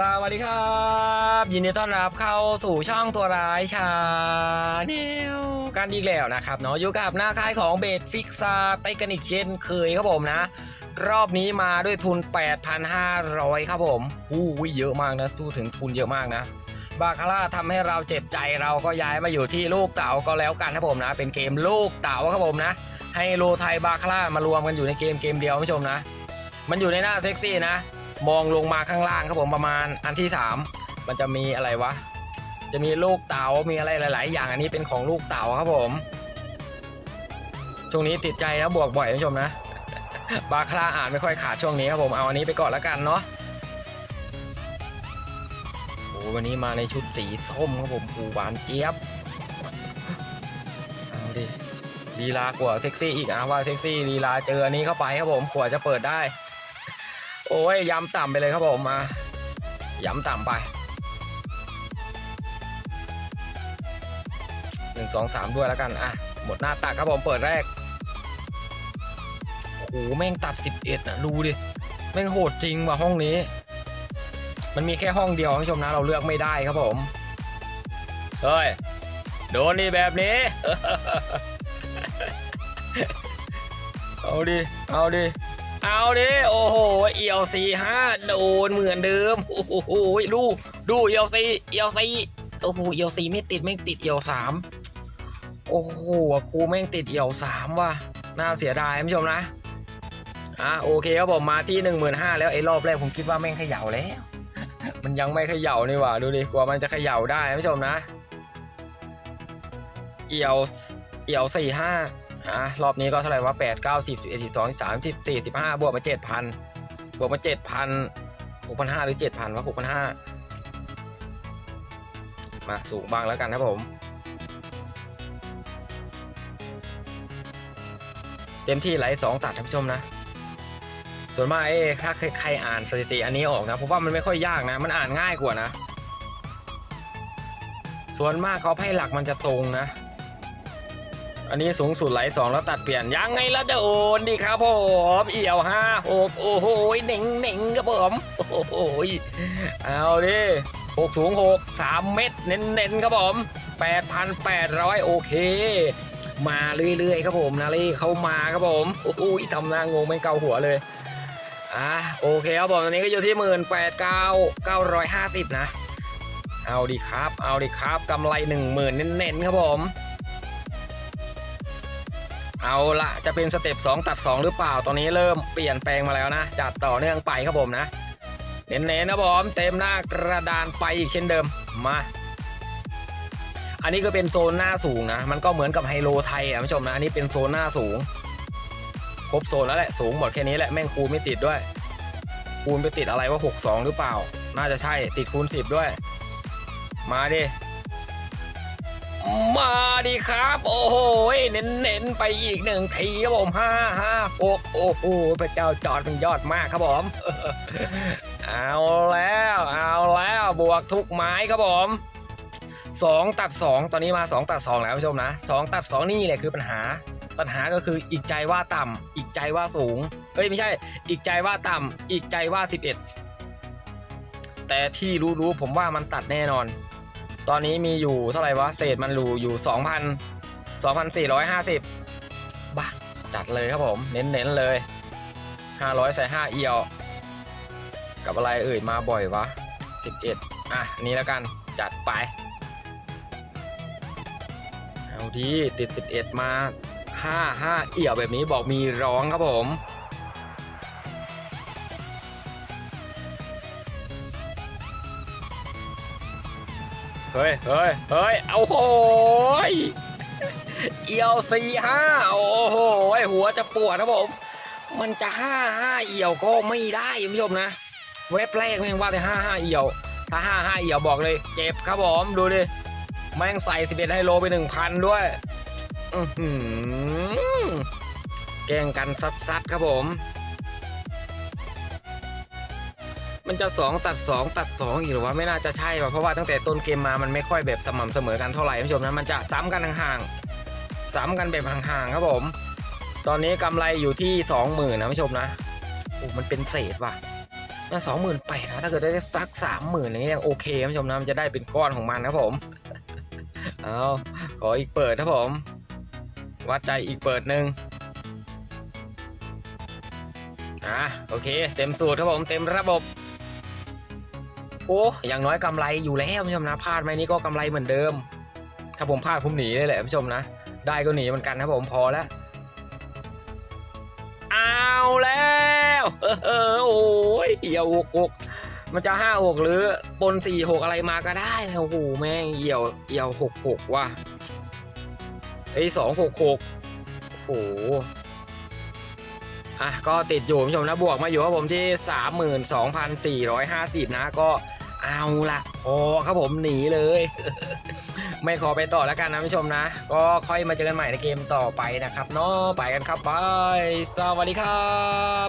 สวัสดีครับ ยินดีต้อนรับเข้าสู่ช่องตัวร้ายชาแนลกันอีกแล้วนะครับเนาะอยู่กับหน้าค่ายของเบสฟิกซาไตกันอีกเช่นเคยครับผมนะ รอบนี้มาด้วยทุน 8,500 ครับผมอู้ยเยอะมากนะ สู้ถึงทุนเยอะมากนะ บาคาร่าทำให้เราเจ็บใจเราก็ย้ายมาอยู่ที่ลูกเต๋าก็แล้วกันครับผมนะ เป็นเกมลูกเต๋าครับผมนะ ให้โลไทยบาคาร่ามารวมกันอยู่ในเกมเกมเดียวผู้ชมนะ มันอยู่ในหน้าเซ็กซี่นะ มองลงมาข้างล่างครับผมประมาณอันที่ 3 มันจะมีอะไรวะ จะมีลูกเต๋ามีอะไรหลาย ๆ อย่างอันนี้เป็นของลูกเต๋าครับผมช่วงนี้ติดใจนะบวกบ่อยคุณผู้ชมนะ บาคาร่าอ่านไม่ค่อยขาดช่วงนี้ครับผมเอาอันนี้ไปก่อนแล้วกันเนาะโอ้วันนี้มาในชุดสีส้มครับผมผูหวานเจี๊ยบเอาดิลีลากว่าเซ็กซี่อีกอะว่าเซ็กซี่ลีลาเจออันนี้เข้าไปครับผมกว่าจะเปิดได้ โอ้ยย้ำต่ำไปเลยครับผมมาย้ำต่ำไปหนึ่งสองสามด้วยแล้วกันอะหมดหน้าตักครับผมเปิดแรกโอ้โหแม่งตัดสิบเอ็ดนะดูดิแม่งโหดจริงว่ะห้องนี้ มันมีแค่ห้องเดียวคุณผู้ชมนะเราเลือกไม่ได้ครับผมเฮ้ยโดนนี่แบบนี้ เอาดิ เอาดิ เอาดิโอ้โหเอียวสี่ห้าโดนเหมือนเดิมโอ้โหดูดูเอียวสี่เอียวสี่โอ้โหเอียวสี่ไม่ติดไม่ติดเอียวสามโอ้โหครูแม่งติดเอียวสามว่ะน่าเสียดายผู้ชมนะอะโอเคครับผมมาที่หนึ่งหมื่นห้าแล้วไอ้รอบแรกผมคิดว่าแม่งเขย่าแล้ว มันยังไม่เขย่านี่ว่าดูดิกว่ามันจะเขย่าได้ผู้ชมนะ เอียวเอียวสี่ห้า อะรอบนี้ก็เท่าไหร่ว่าแปดเก้าสิบสิบเอ็ดสิบสองสิบสามสิบสี่สิบห้าบวกมาเจ็ดพันบวกมาเจ็ดพันหกพันห้าหรือเจ็ดพันวะหกพันห้ามาสูงบ้างแล้วกันครับผม เต็มที่ไหลสองตัดท่านผู้ชมนะ ส่วนมากเอ้ถ้าใครใครอ่านสถิติอันนี้ออกนะผมว่ามันไม่ค่อยยากนะ มันอ่านง่ายกว่านะ ส่วนมากเขาให้หลักมันจะตรงนะ อันนี้สูงสุดไหลสองแล้วตัดเปลี่ยนยังไงละโดนดิครับผมเอี่ยวห้าหกโอ้โหเหน่งเหน่งครับผมโอ้โหเอาดิหกสูงหกสามเม็ดเน้นเน้นๆครับผมแปดพันแปดร้อยโอเค มาเรื่อยๆครับผมนาลี่เข้ามาครับผมโอ้โหทำหน้างงไม่เกาหัวเลยอะโอเคครับผมตอนนี้ก็อยู่ที่หมื่นแปดเก้าเก้าร้อยห้าสิบนะ เอาดิครับ เอาดิครับกำไรหนึ่งหมื่นเน้นๆครับผม เอาละจะเป็นสเต็ป2ตัด 2 หรือเปล่า ตอนนี้เริ่มเปลี่ยนแปลงมาแล้วนะ จัดต่อเนื่องไปครับผมนะ เน้นๆนะผมเต็มหน้ากระดานไปอีกเช่นเดิมมา อันนี้ก็เป็นโซนหน้าสูงนะ มันก็เหมือนกับไฮโลไทยอะผู้ชมนะ อันนี้เป็นโซนหน้าสูง ครบโซนแล้วแหละ สูงหมดแค่นี้แหละ แม่งคูณไม่ติดด้วย คูณไปติดอะไรว่า 62 หรือเปล่า น่าจะใช่ ติดคูณ 10 ด้วย มาดิ มาดิครับ โอ้โหเน้นๆไปอีกหนึ่งทีครับผมห้าห้าหกโอ้โหพระเจ้าจอดเป็นยอดมากครับผม เอาแล้วเอาแล้วบวกทุกไม้ครับผมสองตัดสองตอนนี้มาสองตัดสองแล้วผู้ชมนะสองตัดสองนี่แหละคือปัญหา ปัญหาก็คืออีกใจว่าต่ำอีกใจว่าสูงเอ้ยไม่ใช่ อีกใจว่าต่ำอีกใจว่าสิบเอ็ดแต่ที่รู้ๆผมว่ามันตัดแน่นอน ตอนนี้มีอยู่เท่าไหร่วะ เศษมันรูอยู่สองพันสองพันสี่ร้อยห้าสิบบ้าจัดเลยครับผม เน้นๆเลยห้าร้อยใส่ห้าเอียว กับอะไรเอ่ยมาบ่อยวะสิบเอ็ดอะ นี่แล้วกันจัดไป เอาดีติดสิบเอ็ดมาห้าห้าเอี่ยวแบบนี้บอกมีร้องครับผม เฮ้ยเฮ้ยเฮ้ยเอาโหยเอียวสี่ห้าโอ้โหหัวจะปวดครับผม มันจะห้าห้าเอี่ยวก็ไม่ได้คุณผู้ชมนะ เว็บแรกแม่งว่าแต่ห้าห้าเอี่ยว ถ้าห้าห้าเอี่ยวบอกเลย เจ็บครับผมดูดิแม่งใส่สิบเอ็ดไฮโลไปหนึ่งพันด้วยแกล้งกันซัดๆครับผม มันจะสองตัดสองตัดสองอีกหรือว่าไม่น่าจะใช่ว่ะเพราะว่าตั้งแต่ต้นเกมมามันไม่ค่อยแบบสม่ำเสมอกันเท่าไหร่ท่านผู้ชมนะมันจะซ้ำกันห่างๆซ้ำกันแบบห่างๆครับผม ตอนนี้กำไรอยู่ที่สองหมื่นนะท่านผู้ชมนะโอ้มันเป็นเศษว่ะน่าสองหมื่นแปดนะถ้าเกิดได้สักสามหมื่นอย่างเงี้ยยังโอเคท่านผู้ชมนะมันจะได้เป็นก้อนของมันครับผมเอาขออีกเปิดครับผม วัดใจอีกเปิดหนึ่งอะโอเค เต็มสูตรครับผมเต็มระบบ โอ้อย่างน้อยกำไรอยู่แล้วผู้ชมนะพลาดไหมนี่ก็กำไรเหมือนเดิม ถ้าผมพลาดผมหนีเลยแหละผู้ชมนะ ได้ก็หนีเหมือนกันครับผมพอแล้วเอาแล้วโอ้ยเหี่ยวหกหกมันจะห้าหกหรือปนสี่หกอะไรมาก็ได้โอ้โหแม่งเหี่ยวเหี่ยวหกหกว่ะไอ้สองหกหกโอ้โหอะก็ติดอยู่ผู้ชมนะบวกมาอยู่ครับผมที่สามหมื่นสองพันสี่ร้อยห้าสิบนะก็ เอาละพอครับผมหนีเลย ไม่ขอไปต่อแล้วกันนะผู้ชมนะ ก็ค่อยมาเจอกันใหม่ในเกมต่อไปนะครับเนาะไปกันครับบายสวัสดีครับ